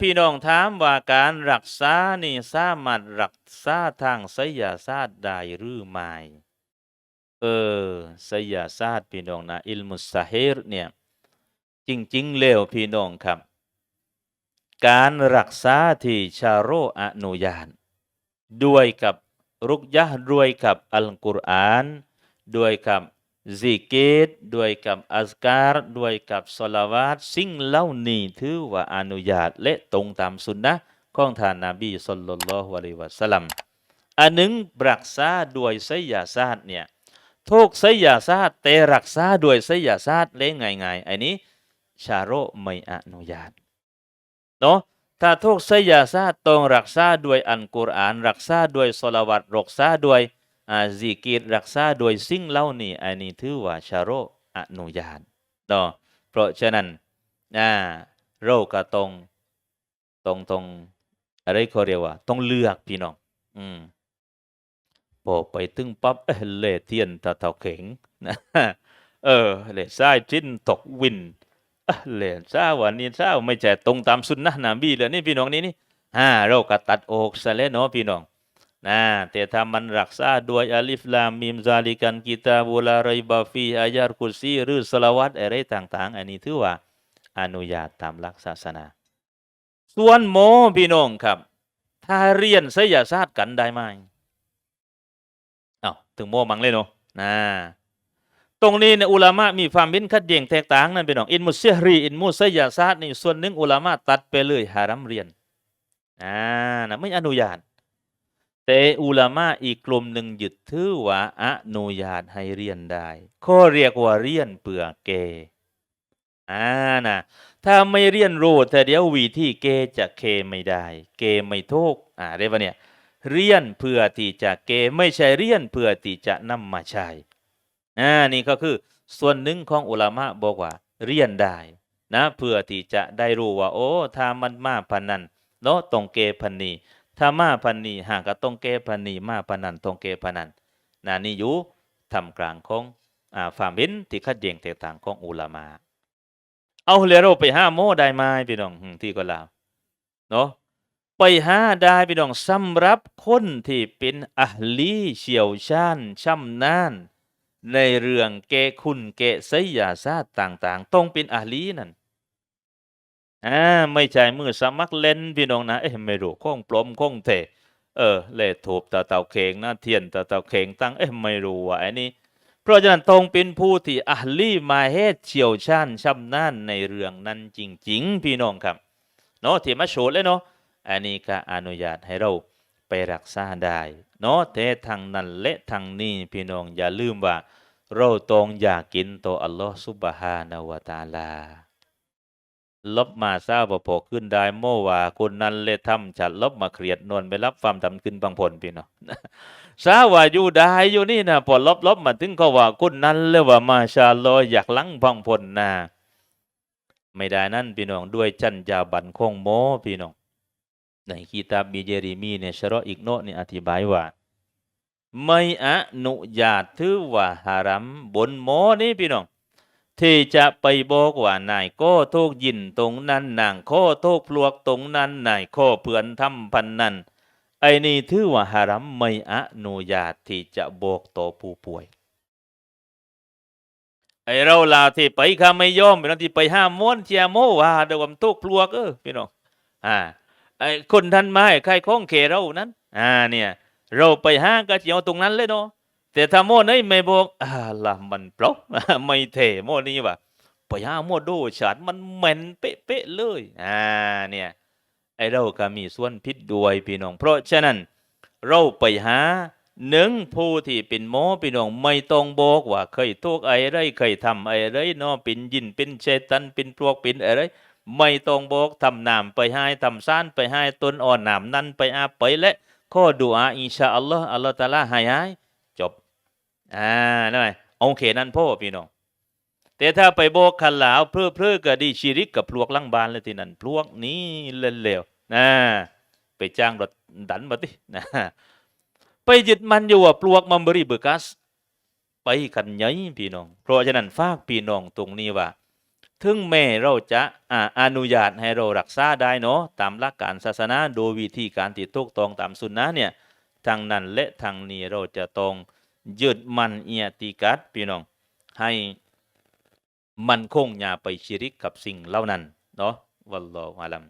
พี่น้องถามว่าการรักษานี่สามารถรักษาทางไสยศาสตร์ได้หรือไม่เออไสยศาสตร์พี่น้องนะอิลมุสซาฮิรเนี่ยจริงๆแล้วพี่น้องครับ การรักษาที่ชาโรอนุญาตด้วยกับรุกยะห์ด้วยกับอัลกุรอาน ด้วยกับ ซิกเตด้วยกับอัสการด้วยกับสลาวาตสิ่งเหล่านี้ถือว่าอนุญาตและตรงตามสุนนะของท่านนาบีสุลลัลลอฮุอะลัยวะสัลลัมอันหนึ่งรักษาด้วยไสยศาสตร์เนี่ยทุกไสยศาสตร์แต่รักษาด้วยไสยศาสตร์เล่ง่ายๆอันนี้ชาโรไม่อนุญาตเนาะถ้าทุกไสยศาสตร์ต้องรักษาด้วยอันกุรอาน รักษาด้วยสลาวัตรักษาด้วย ซิกิรรักษาโดยสิ่งเหล่านี้อันนี้ถือว่าชาโรอนุญาตเนาะเพราะฉะนั้นอ่าเราก็ต้องต้องต้องอะไรเขาเรียกว่า ต้องเลือกพี่น้องอืมพอไปถึงปั๊บเอ้ยเลเทียนตะเท่าเข็งนะเออเลซ้ายจิ้นตกวินเหรียญเช้าวันนี้เช้าไม่ใช่ตรงตามสุนนะนบีเลยนี่พี่น้องนี่นี่ฮ่าเราก็ตัดออกซะแล้วเนาะพี่น้อง นะแต่ถ้ามันรักษาด้วยอัลิฟลามมิมซาลิกันกิตาบุลาไรบาฟีอายาร์กุซีหรือสลาวัตอะไรต่าง ๆ อันนี้ถือว่าอนุญาตตามหลักศาสนา ส่วนโมพี่น้องครับ ถ้าเรียนไสยศาสตร์กันได้ไหมเอ้าถึงโมมังเลยเนาะนะตรงนี้เนี่ยอุลามะมีความเห็นขัดแย้งแตกต่างนั่นเป็นของอินมุสเซฮรีอินมุสยศาซาดนี่ส่วนหนึ่งอุลามะตัดไปเลยหารัมเรียนอ่านะไม่อนุญาต แต่อุลามะอีกกลุ่มหนึ่งยึดถือว่าอนุญาตให้เรียนได้ข้อเรียกว่าเรียนเปลือเกอ่านะถ้าไม่เรียนรู้แต่เดี๋ยววิธีเกจะเคไม่ได้ เกไม่ทุกอ่าเรียกว่าเนี่ยเรียนเพื่อที่จะเกไม่ใช่เรียนเพื่อที่จะนำมาใช้อ่านี่ก็คือส่วนหนึ่งของอุลามะบอกว่า เรียนได้นะเพื่อที่จะได้รู้ว่า โอ้ถ้ามันมาพันนันเนาะตรงเกพันนี ถ้ามาพันนีหากก็ต้องเกพันนีมาพันนันตรงเกพันนันนะนี่อยู่ทำกลางของอ่าความเห็นที่ขัดแย้งแตกต่างของอุลามะเอาเรือเราไปห้าโมได้ไหมพี่น้องที่ก็ลาวเนาะไปห้าได้พี่น้องสำหรับคนที่เป็นอัลลีเชี่ยวชาญช่ำนาญในเรื่องเกคุณเกะไสยาศาสตร์ต่าง ๆ ต้องเป็นอาลีนั่น อ่าไม่ใช่มือสมัครเล่นพี่น้องนะเอ้ไม่รู้ข้องปลอมข้องเทเออเล่ถูบตาเต่าเข่งนะเทียนตาเต่าเข่งตั้งเอ้ไม่รู้ว่าอันนี้เพราะฉะนั้นต้องเป็นผู้ที่อาลีมาเฮดเชี่ยวชาญชำนาญในเรื่องนั้นจริง ๆ พี่น้องครับเนาะที่มาโชดเลยเนาะอันนี้ก็อนุญาตให้เราไปรักษาได้เนาะแต่ทางนั้นและทางนี้พี่น้องอย่าลืมว่า เราต้องอยากกินตัวอัลลอฮ์ซุบฮานะวะตาลา ลบมาทราบว่าพอขึ้นได้โมว่าคนนั้นเลยทำฉันลบมาเครียดนวลไปรับความทำขึ้นบางผลพี่เนาะทราว่าอยู่ได้อยู่นี่นะพอลบลบมาถึงก็ว่าคนนั้นเลยว่ามาชาลอฮ์อยากลังบางผลนะไม่ได้นั่นพี่น้องด้วยจันยาบันคงโมพี่น้องในคีตาบบิเยรีมีเนี่ยชะรออีกโนเนี่อธิบายว่า ไม่อนุญาตถือว่าหารัมบนหมนี่พี่น้อง ที่จะไปบอกว่านายก็โทกยินตรงนั้นนางข้อโทกพลวกตรงนั้นนายข้อเพื่อนทำพันนั้น ไอ้นี่ถือว่าหารัมไม่อนุญาตที่จะบอกต่อผู้ป่วย ไอ้เราลาที่ไปข้าไม่ยอมพี่น้องที่ไปห้ามม้วนเชียโมว่าเดี๋ยวผมโทกพลวกเออพี่น้องอ่าไอ้คนทันไม้ใครข้องเขเรานั้น อ่าเนี่ย เราไปห้างก็เจียวตรงนั้นเลยเนาะ แต่ถ้าโมนี่ไม่บอกอ่าละมันเปล่าไม่เทโมนี่ว่าไปห้าโมดูฉันมันเหม็นเป๊ะๆเลยอ่าเนี่ยไอเราก็มีส่วนพิษด้วยพี่น้อง เพราะฉะนั้น เราไปหาหนึ่งผู้ที่เป็นหมอพี่น้องไม่ต้องบอกว่าเคยทุกข์อะไรเคยทำอะไรเนาะเป็นยินเป็นเชตันเป็นพวกเป็นอะไรไม่ต้องบอกทำนามไปให้ทำซ่านไปให้ต้นอ่อนนามนั้นไปอาไปและข้อดุอาอินชาอัลลอฮ์อัลลอฮ์ตาลาห้ให้จบ อ่านั่นไงโอเคนั่นพ่อพี่น้องแต่ถ้าไปบกขันหลาวเพื่อเพื่อก็ดีชีริกกับพวกลังบานเลยที่นั่นพวกนี้เร็วๆนะไปจ้างรถดันมาตินะไปยึดมันอยู่ว่าปลวกมัมบริเบอร์กัส ไปกันยัยพี่น้อง เพราะฉะนั้นฝากพี่น้องตรงนี้ว่า ถึงแม้เราจะอ่าอนุญาตให้เรารักษาได้เนาะตามหลักการศาสนาโดยวิธีการที่ถูกตองตามสุนนะเนี่ยทางนั้นและทางนี้เราจะต้อง ยึดมันเอียติกัดพี่น้อง ให้มันคงอย่าไปชิริกกับสิ่งเหล่านั้นเนาะวัลลอฮุอาลัม